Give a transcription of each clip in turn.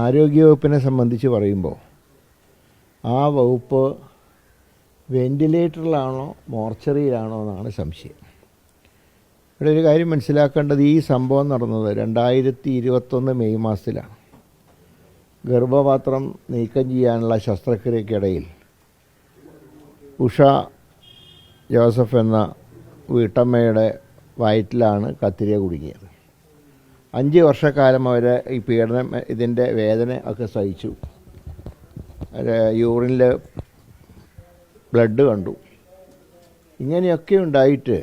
ആരോഗ്യവകുപ്പിനെ സംബന്ധിച്ച് പറയുമ്പോൾ ആ വകുപ്പ് വെന്റിലേറ്ററിലാണോ മോർച്ചറിയിലാണോ എന്നാണ് സംശയം. ഇവിടെ ഒരു കാര്യം മനസ്സിലാക്കേണ്ടത് ഈ സംഭവം നടന്നത് രണ്ടായിരത്തി ഇരുപത്തൊന്ന് മെയ് മാസത്തിലാണ്. ഗർഭപാത്രം നീക്കം ചെയ്യാനുള്ള ശസ്ത്രക്രിയക്കിടയിൽ ഉഷ ജോസഫ് എന്ന വീട്ടമ്മയുടെ വയറ്റിലാണ് കത്തിരിയ കുടുങ്ങിയത്. അഞ്ച് വർഷക്കാലം അവർ ഈ പീഡനം ഇതിന്റെ വേദന ഒക്കെ സഹിച്ചു. യൂറിനിൽ ബ്ലഡ് കണ്ടു. ഇങ്ങനെയൊക്കെ ഉണ്ടായിട്ട്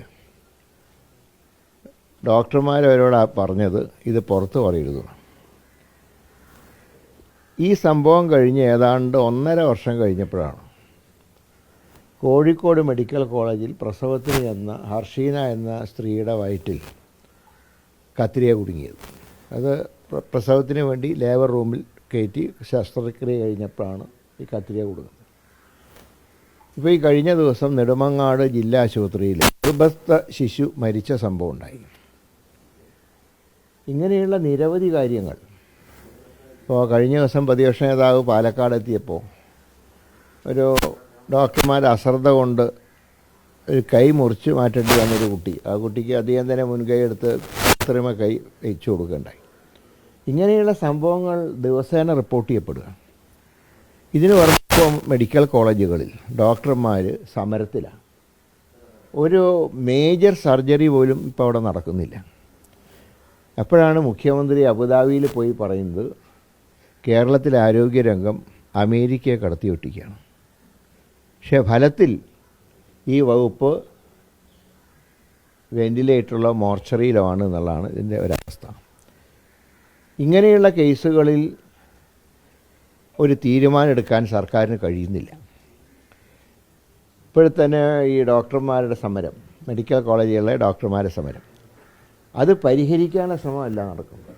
ഡോക്ടർമാർ അവരോട് പറഞ്ഞത് ഇത് പുറത്ത് പറയരുത്. ഈ സംഭവം കഴിഞ്ഞ് ഏതാണ്ട് ഒന്നര വർഷം കഴിഞ്ഞപ്പോഴാണ് കോഴിക്കോട് മെഡിക്കൽ കോളേജിൽ പ്രസവത്തിന് ചെന്ന ഹർഷീന എന്ന സ്ത്രീയുടെ വയറ്റിൽ കത്തിരിയ കുടുങ്ങിയത്. അത് പ്ര- പ്രസവത്തിന് വേണ്ടി ലേബർ റൂമിൽ കയറ്റി ശസ്ത്രക്രിയ കഴിഞ്ഞപ്പോഴാണ് ഈ കത്തിരിയ കുടുങ്ങുന്നത്. ഇപ്പോൾ ഈ കഴിഞ്ഞ ദിവസം നെടുമങ്ങാട് ജില്ലാ ആശുപത്രിയിൽ ഗർഭസ്ഥ ശിശു മരിച്ച സംഭവം ഉണ്ടായി. ഇങ്ങനെയുള്ള നിരവധി കാര്യങ്ങൾ. ഇപ്പോൾ കഴിഞ്ഞ ദിവസം പ്രതിപക്ഷ നേതാവ് പാലക്കാട് എത്തിയപ്പോൾ ഒരു ഡോക്ടർമാർ അശ്രദ്ധ കൊണ്ട് ഒരു കൈ മുറിച്ച് മാറ്റേണ്ടി വന്നൊരു കുട്ടി. ആ കുട്ടിക്ക് അധികം തന്നെ മുൻകൈ എടുത്ത് കൃത്രിമ കൈ വെച്ചു കൊടുക്കുകയുണ്ടായി. ഇങ്ങനെയുള്ള സംഭവങ്ങൾ ദിവസേന റിപ്പോർട്ട് ചെയ്യപ്പെടുക. ഇതിന് പുറമെ മെഡിക്കൽ കോളേജുകളിൽ ഡോക്ടർമാർ സമരത്തിലാണ്. ഒരു മേജർ സർജറി പോലും ഇപ്പോൾ അവിടെ നടക്കുന്നില്ല. അപ്പോഴാണ് മുഖ്യമന്ത്രി അബുദാബിയിൽ പോയി പറയുന്നത് കേരളത്തിലെ ആരോഗ്യരംഗം അമേരിക്കയെ കടത്തിയൊട്ടിക്കുകയാണ്. പക്ഷേ ഫലത്തിൽ ഈ വകുപ്പ് വെന്റിലേറ്ററുള്ള മോർച്ചറിയിലോ ആണ് എന്നുള്ളതാണ് ഇതിന്റെ ഒരവസ്ഥ. ഇങ്ങനെയുള്ള കേസുകളിൽ ഒരു തീരുമാനം എടുക്കാൻ സർക്കാരിന് കഴിയുന്നില്ല. ഇപ്പോഴത്തന്നെ ഈ ഡോക്ടർമാരുടെ സമരം മെഡിക്കൽ കോളേജുകളിലെ ഡോക്ടർമാരുടെ സമരം അത് പരിഹരിക്കാനുള്ള ശ്രമമല്ല നടക്കുന്നത്.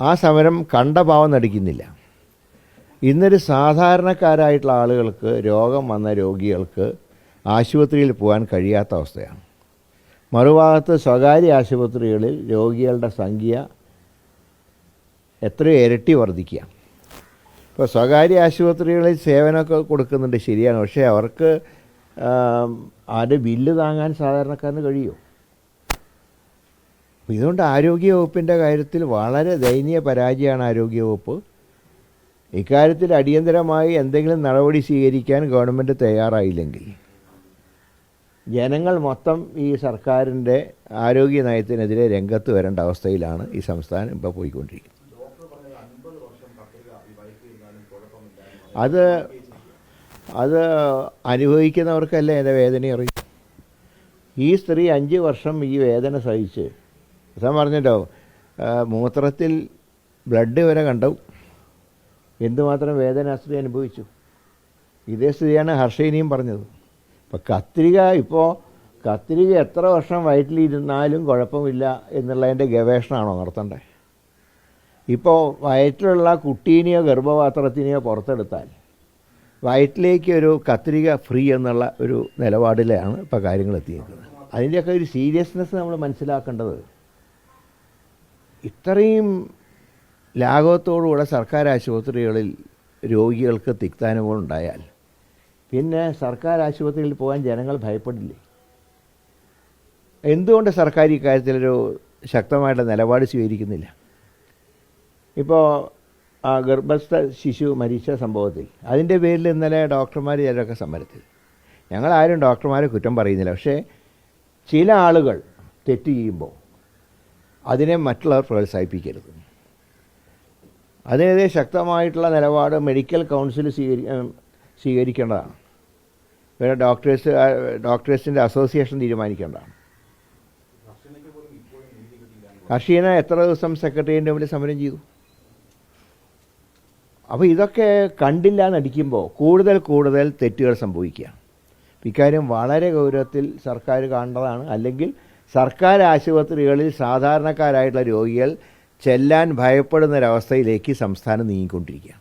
ആ സമരം കണ്ട ഭാവം നടിക്കുന്നില്ല. ഇന്നൊരു സാധാരണക്കാരായിട്ടുള്ള ആളുകൾക്ക് രോഗം വന്ന രോഗികൾക്ക് ആശുപത്രിയിൽ പോകാൻ കഴിയാത്ത അവസ്ഥയാണ്. മറുഭാഗത്ത് സ്വകാര്യ ആശുപത്രികളിൽ രോഗികളുടെ സംഖ്യ എത്രയോ ഇരട്ടി വർദ്ധിക്കുക ഇപ്പോൾ സ്വകാര്യ ആശുപത്രികളിൽ സേവനമൊക്കെ കൊടുക്കുന്നുണ്ട് ശരിയാണ്. പക്ഷേ അവർക്ക് അവരുടെ ബില്ല് താങ്ങാൻ സാധാരണക്കാരന് കഴിയുമോ ഇതുകൊണ്ട് ആരോഗ്യവകുപ്പിന്റെ കാര്യത്തിൽ വളരെ ദയനീയ പരാജയമാണ് ആരോഗ്യവകുപ്പ്. ഇക്കാര്യത്തിൽ അടിയന്തരമായി എന്തെങ്കിലും നടപടി സ്വീകരിക്കാൻ ഗവൺമെന്റ് തയ്യാറായില്ലെങ്കിൽ ജനങ്ങൾ മൊത്തം ഈ സർക്കാരിന്റെ ആരോഗ്യ നയത്തിനെതിരെ രംഗത്ത് വരേണ്ട അവസ്ഥയിലാണ് ഈ സംസ്ഥാനം ഇപ്പോൾ പോയിക്കൊണ്ടിരിക്കുന്നത്. അത് അത് അനുഭവിക്കുന്നവർക്കല്ലേ എന്റെ വേദന അറിയും? ഈ സ്ത്രീ അഞ്ച് വർഷം ഈ വേദന സഹിച്ച് ഞാൻ പറഞ്ഞല്ലോ മൂത്രത്തിൽ ബ്ലഡ് വരെ കണ്ടു. എന്തുമാത്രം വേദന സ്ത്രീ അനുഭവിച്ചു? ഇതേ സ്ഥിതിയാണ് ഹർഷയിനിയും പറഞ്ഞത്. ഇപ്പോൾ കത്രിക ഇപ്പോൾ കത്രിക എത്ര വർഷം വയറ്റിലിരുന്നാലും കുഴപ്പമില്ല എന്നുള്ളതിന്റെ ഗവേഷണമാണോ നടത്തേണ്ടത് ഇപ്പോൾ വയറ്റിലുള്ള കുട്ടീനെയോ ഗർഭപാത്രത്തിനെയോ പുറത്തെടുത്താൽ വയറ്റിലേക്ക് ഒരു കത്രിക ഫ്രീ എന്നുള്ള ഒരു നിലപാടിലാണ് ഇപ്പോൾ കാര്യങ്ങൾ എത്തിയിരിക്കുന്നത്. അതിന്റെയൊക്കെ ഒരു സീരിയസ്നെസ് നമ്മൾ മനസ്സിലാക്കേണ്ടത് ഇത്രയും ലാഘവത്തോടുകൂടെ സർക്കാർ ആശുപത്രികളിൽ രോഗികൾക്ക് തിക്താനുഭവം ഉണ്ടായാൽ പിന്നെ സർക്കാർ ആശുപത്രിയിൽ പോകാൻ ജനങ്ങൾ ഭയപ്പെടില്ലേ? എന്തുകൊണ്ട് സർക്കാർ ഇക്കാര്യത്തിലൊരു ശക്തമായിട്ട് നിലപാട് സ്വീകരിക്കുന്നില്ല? ഇപ്പോൾ ആ ഗർഭസ്ഥ ശിശു മരിച്ച സംഭവത്തിൽ അതിന്റെ പേരിൽ ഇന്നലെ ഡോക്ടർമാർ ചിലരൊക്കെ സമരത്തിൽ. ഞങ്ങളാരും ഡോക്ടർമാരെ കുറ്റം പറയുന്നില്ല. പക്ഷേ ചില ആളുകൾ തെറ്റ് ചെയ്യുമ്പോൾ അതിനെ മറ്റുള്ളവർ പ്രോത്സാഹിപ്പിക്കരുത്. അതിനെതിരെ ശക്തമായിട്ടുള്ള നിലപാട് മെഡിക്കൽ കൗൺസിൽ സ്വീകരി സ്വീകരിക്കേണ്ടതാണ്. വേറെ ഡോക്ടേഴ്സ് ഡോക്ടേഴ്സിന്റെ അസോസിയേഷൻ തീരുമാനിക്കേണ്ടതാണ്. ഹർഷീന എത്ര ദിവസം സെക്രട്ടേറിയറ്റിന്റെ മുമ്പിൽ സമരം ചെയ്തു? അപ്പോൾ ഇതൊക്കെ കണ്ടില്ല എന്നടിക്കുമ്പോൾ കൂടുതൽ കൂടുതൽ തെറ്റുകൾ സംഭവിക്കുക ഇക്കാര്യം വളരെ ഗൗരവത്തിൽ സർക്കാർ കാണേണ്ടതാണ്. അല്ലെങ്കിൽ സർക്കാർ ആശുപത്രികളിൽ സാധാരണക്കാരായിട്ടുള്ള രോഗികൾ ചെല്ലാൻ ഭയപ്പെടുന്ന ഒരവസ്ഥയിലേക്ക് സംസ്ഥാനം നീങ്ങിക്കൊണ്ടിരിക്കുകയാണ്.